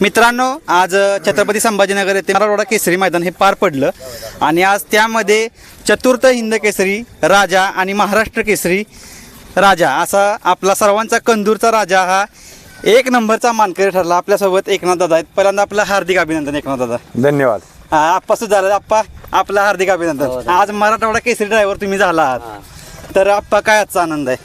मित्रांनो आज छत्रपती संभाजीनगर येथे मराठवाडा केसरी मैदान हे पार पडलं. आणि आज त्यामध्ये चतुर्थ हिंद केसरी राजा आणि महाराष्ट्र केसरी राजा असा आपला सर्वांचा कंदूरचा राजा हा एक नंबरचा मानकरी ठरला. आपल्यासोबत एकनाथ दादा आहेत. पहिल्यांदा आपलं हार्दिक अभिनंदन एकनाथ दादा. धन्यवाद. हा, आप्पा सुद्धा झाला आप्पा आपलं हार्दिक अभिनंदन. आज मराठवाडा केसरी ड्रायव्हर तुम्ही झाला आहात. तर आप्पा काय आजचा आनंद आहे?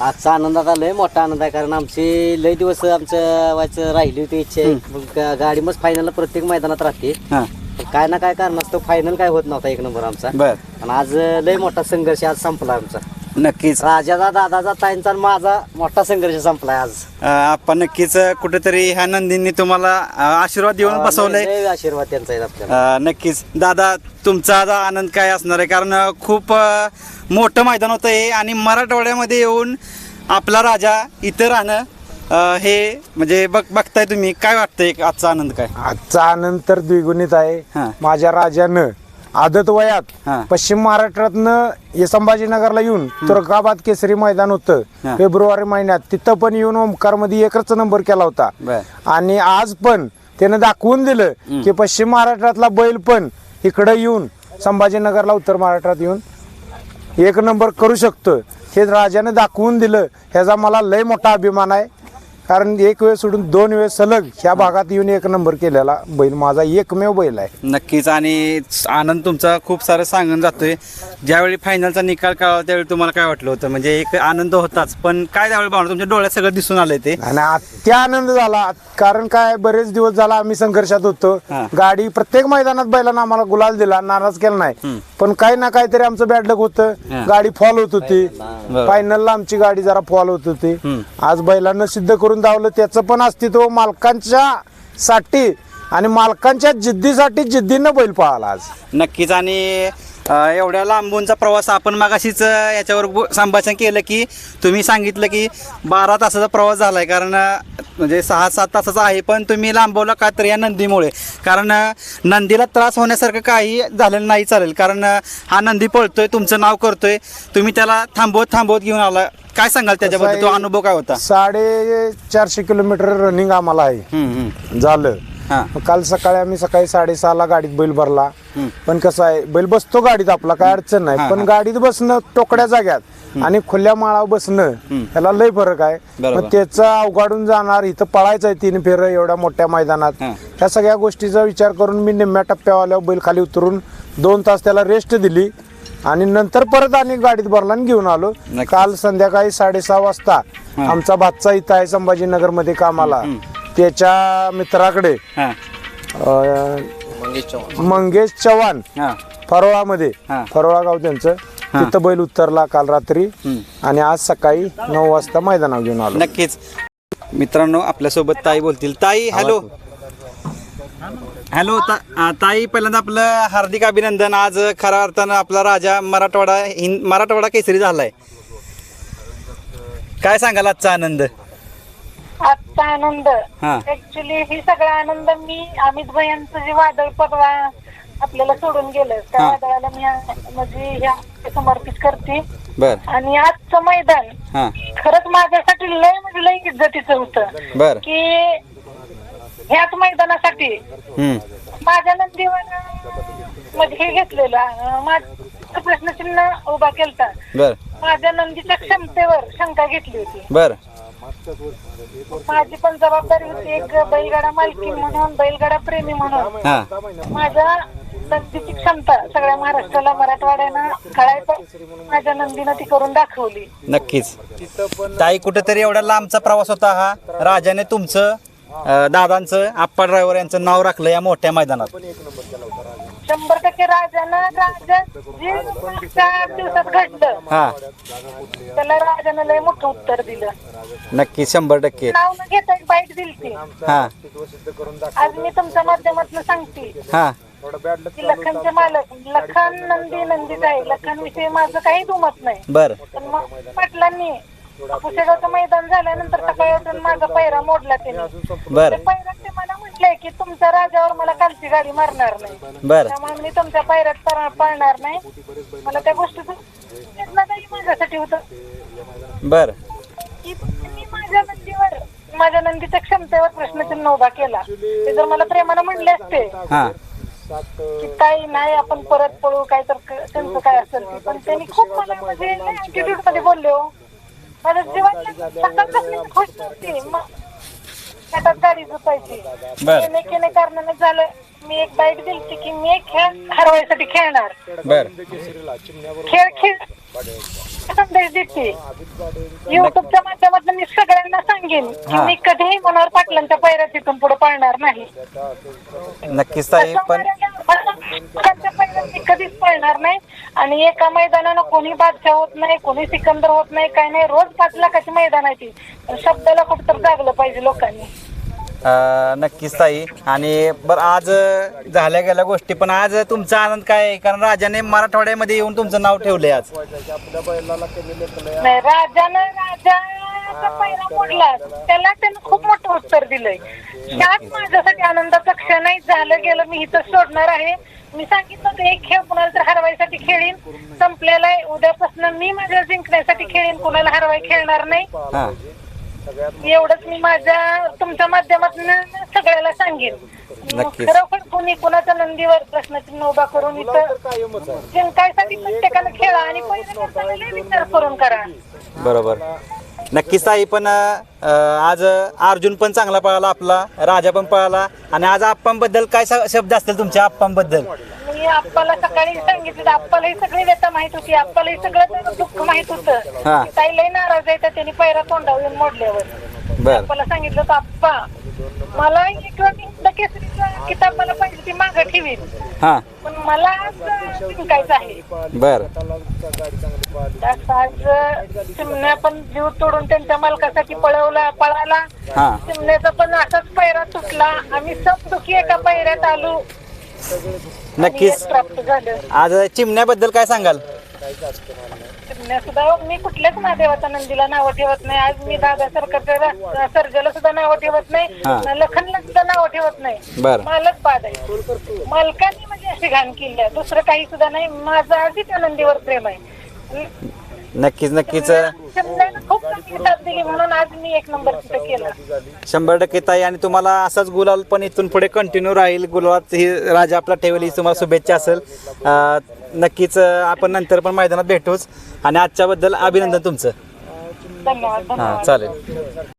आजचा आनंदाचा लय मोठा आनंद आहे कारण आमची लय दिवस आमचं व्हायचं राहिली होती इच्छा मग गा- गाडी मग फायनलला प्रत्येक मैदानात राहते. हां. पण काय ना काय कारणास्तव फायनल काय होत नव्हता एक नंबर आमचा. बर. आणि आज लय मोठा संघर्ष आज संपला आमचा. नक्कीच. राजाचा दादाचा ताईंचा आणि माझा मोठा संघर्ष संपलाय आज. अ, आपण नक्कीच कुठेतरी ह्या नंदींनी तुम्हाला अ, आशीर्वाद देऊन बसवलंय. लय आशीर्वाद त्यांचा आहे आपल्याला. अ, नक्कीच. दादा तुमचा आता आनंद काय असणार आहे? कारण अ, खूप अ, मोठं मैदान होतं हे आणि मराठवाड्यामध्ये येऊन आपला राजा इथं राहणं अ, हे म्हणजे बघ बघताय तुम्ही. काय वाटतंय एक आजचा आनंद काय? आजचा आनंद तर द्विगुणित हा. आहे माझ्या राजानं आदत हा. वयात पश्चिम महाराष्ट्रातनं हे संभाजीनगरला येऊन तुर्काबाद केसरी मैदान होतं. हा. फेब्रुवारी महिन्यात तिथं पण येऊन ओमकारमध्ये एकच नंबर केला होता. बर. आणि आज पण त्यानं दाखवून दिलं की पश्चिम महाराष्ट्रातला बैल पण इकडं येऊन संभाजीनगरला उत्तर महाराष्ट्रात येऊन एक नंबर करू शकतो. हे राजाने दाखवून दिलं. ह्याचा मला लय मोठा अभिमान आहे. कारण एक वेळ सोडून दोन वेळ सलग ह्या भागात येऊन एक नंबर केलेला बैल माझा एकमेव बैल आहे. नक्कीच. आणि आनंद तुमचा खूप सारं सांगून जातोय. ज्यावेळी फायनलचा निकाल कळाला त्यावेळी तुम्हाला काय वाटलं होतं? म्हणजे एक आनंद होताच. पण काय त्यावेळी भावना? तुमच्या डोळ्यात सगळं दिसून आलंय ते. आणि अत्या आनंद झाला. कारण काय बरेच दिवस झाला आम्ही संघर्षात होतो. हा. गाडी प्रत्येक मैदानात बैलांना आम्हाला गुलाल दिला. नाराज केला नाही. पण काही ना काहीतरी आमचं बॅडलक होतं. हा. गाडी फॉल होत होती. फायनलला आमची गाडी जरा फॉल होत होती. हम्म. आज बैलांना सिद्ध करून धावलं त्याचं पण अस्तित्व मालकांच्या साठी आणि मालकांच्या जिद्दीसाठी जिद्दीनं बैल पळाला आज. नक्कीच आणि अ, एवढ्या लांबूनचा प्रवास आपण मागाशीच अ, याच्यावर बो- संभाषण केलं की तुम्ही सांगितलं की बारा तासाचा प्रवास झाला आहे कारण अ, म्हणजे सहा सात तासाचा आहे पण तुम्ही लांबवला का तर या नंदीमुळे. कारण अ, नंदीला त्रास होण्यासारखं काही झालेलं नाही चालेल. कारण अ, हा नंदी पळतोय तुमचं नाव करतोय. तुम्ही त्याला थांबवत थांबवत घेऊन आला. काय सांगाल त्याच्याबद्दल? तो अनुभव काय होता? साडे चारशे किलोमीटर रनिंग आम्हाला आहे. झालं. काल सकाळी आम्ही सकाळी साडेसहाला गाडीत बैल भरला. पण कसं आहे बैल बसतो गाडीत आपला काय अडचण नाही. पण. गाडीत बसणं टोकड्या जाग्यात आणि खुल्या माळावर बसणं याला लय फरक आहे. मग त्याचं अवघडून जाणार इथं पळायचं आहे तीन फेर एवढ्या मोठ्या मैदानात. ह्या सगळ्या गोष्टीचा विचार करून मी निम्म्या टप्प्यावाल्यावर बैल खाली उतरून दोन तास त्याला रेस्ट दिली. आणि नंतर परत आणि गाडीत भरला आणि घेऊन आलो. नक्कीच. काल संध्याकाळी साडेसहा वाजता हा. आमचा भातचा इथं आहे संभाजीनगरमध्ये कामाला त्याच्या मित्राकडे हा. अं, मंगेश चव्हाण. हा. फरोळामध्ये. हा. फरोळा गाव त्यांचं. तिथं बैल उतरला काल रात्री. आणि आज सकाळी नऊ वाजता मैदानावर घेऊन आलो. नक्कीच. मित्रांनो आपल्यासोबत ताई बोलतील. ताई हॅलो. हॅलो ता आ, ताई पहिल्यांदा आपलं हार्दिक अभिनंदन. आज खऱ्या अर्थानं आपला राजा मराठवाडा हिंद मराठवाडा केसरी झालाय. काय सांगाल आजचा आनंद? आजचा आनंद? हा. ऍक्च्युली ही सगळा आनंद मी अमित भयांचं जे वादळ परवा आपल्याला सोडून गेलं त्या हा. वादळाला मी आ- म्हणजे ह्या समर्पित करते. बर. आणि आजचं मैदान हा. खरंच माझ्यासाठी लय म्हणजे लय इज्जतीचं होतं. बर. की ह्याच मैदानासाठी हम्म. माझ्या नंदीवर म्हणजे हे घेतलेलं माझं प्रश्नचिन्ह उभा केलता. बर. माझ्या नंदीच्या क्षमतेवर शंका घेतली होती. बर. माझी पण जबाबदारी होती एक बैलगाडा मालकी म्हणून बैलगाडा प्रेमी म्हणून. हा. माझ्या नंदीची क्षमता सगळ्या महाराष्ट्राला मराठवाड्यानं कळायचं. माझ्या नंदीनं ती करून दाखवली. नक्कीच. ताई कुठेतरी एवढा लांबचा प्रवास होता हा. राजाने तुमचं अ, दादांचं आप्पा ड्रायव्हर यांचं नाव राखलं या मोठ्या मैदानात. शंभर टक्के राजानं जे मागच्या दिवसात घडलं. हा. त्याला राजानं लय मोठं उत्तर दिलं. नक्कीच शंभर टक्के. नाव न घेता एक बाईट दिली ती. हा. आज मी तुमच्या माध्यमातून सांगते. हा. की लखनचे मालक लखन नंदी नंदीच आहे. लखन विषयी माझं काही दुमत नाही. बर. पण मग पाटलांनी पुसेगावचं मैदान झाल्यानंतर सकाळी उठून माझा पैरा मोडला त्यांनी. बर. ते पैरात ते मला म्हटलंय की तुमच्या राजावर मला कालची गाडी मारणार नाही. बर. त्यामुळे मी तुमच्या पैरात पर- पळणार नाही. मला त्या गोष्टीचं माझ्यासाठी होतं. बर. की मी माझ्या नंदीवर माझ्या नंदीच्या क्षमतेवर प्रश्नचिन्ह उभा केला. ते जर मला प्रेमानं म्हणले असते हा. की काही नाही आपण परत पळू काय तर क- त्यांचं काय असेल ते. पण त्यांनी खूप मला म्हणजे ऍटिट्यूडमध्ये बोलले हो. गाडी झोपायची. बर. कारणाने झालं मी एक बाईट दिली की मी एक खेळ हरवायसाठी खेळणार. बर. खेळ खेळ संदेश देते. युट्यूबच्या माध्यमातून मी सगळ्यांना सांगेन की हा. मी कधीही मनोहर पाटलांच्या पैऱ्या तिथून पुढे पळणार नाही. नक्कीच ताई पण मी कधीच पळणार नाही. आणि एका मैदानानं कोणी बादशाह होत नाही कोणी सिकंदर होत नाही काय नाही. रोज पाच लाखाची मैदान आहे ती? पण शब्दाला कुठं तर जागलं पाहिजे लोकांनी. अं, नक्कीच ताई. आणि बरं आज अं, झाल्या गेल्या गोष्टी पण आज तुमचा आनंद काय आहे? कारण राजाने मराठवाड्यामध्ये येऊन तुमचं नाव ठेवलंय आज. नाही राजानं राजाचा पैरा मोडला. त्याला त्यानं खूप मोठं उत्तर दिलंय. त्यात माझ्यासाठी आनंदाचा क्षणही झालं गेलं. मी इथं सोडणार आहे. मी सांगितलं होतं एक खेळ कुणाला तर हरवायसाठी खेळीन. संपलेला आहे. उद्यापासून मी माझ्या जिंकण्यासाठी खेळीन. कुणाला हरवाय खेळणार नाही. हा. एवढंच मी माझ्या तुमच्या माध्यमातून सगळ्याला सांगेन. खरोखर कोणी कुणाच्या नंदीवर प्रश्नचिन्ह उभा करून इथं जिंकायसाठी प्रत्येकानं खेळा आणि लय विचार करून करा. बरोबर. नक्कीच ताई पण अं, आज अर्जुन पण चांगला पळाला आपला राजा पण पळाला. आणि आज आप्पांबद्दल काय श- शब्द असतील तुमच्या आप्पांबद्दल? मी आप्पाला सकाळी सांगितलं आप्पालाही सगळी व्यथा माहीत होती आप्पालाही सगळं दुःख माहीत होतं. हा. की ताई लय नाराज आहे तर त्यांनी पैरा तोंडावर येऊन मोडल्यावर. बर. आप्पाला सांगितलं होतं आप्पा मला हिंद केसरीचा किताब मला पाहिजे ती मागं ठेवीन. हा. पण मला आज जिंकायचं आहे. बर. आज चिमण्या पण जीव तोडून त्यांच्या मालकासाठी पळवला पळाला. हा. चिमण्याचा पण असाच पैरा तुटला. आम्ही सब दुखी एका पैऱ्यात आलो. आणि नक्कीच. यश प्राप्त झालं. आज चिमण्याबद्दल काय सांगाल? सुद्धा मी कुठल्याच महादेवाच्या नंदीला नावं ठेवत नाही. आज मी दादा सरकारच्या सर्जाला सुद्धा नावं ठेवत नाही हा. लखनला सुद्धा नावं ठेवत नाही. बर. मालक बाद आहे. मालकाने म्हणजे अशी घाण केली आहे. दुसरं काही सुद्धा नाही. माझं आधी त्या नंदीवर प्रेम आहे. नक्कीच नक्कीच. खूप चांगली साथ दिली म्हणून आज मी एक नंबर तिथं केला शंभर टक्के ताई आणि तुम्हाला असाच गुलाल पण इथून पुढे कंटिन्यू राहील. गुलाबात ही राजा आपला ठेवली ही तुम्हाला शुभेच्छा असेल. अं, नक्कीच अं, आपण नंतर पण मैदानात भेटूच. आणि आजच्याबद्दल अभिनंदन तुमचं. धन्यवाद. हां चालेल.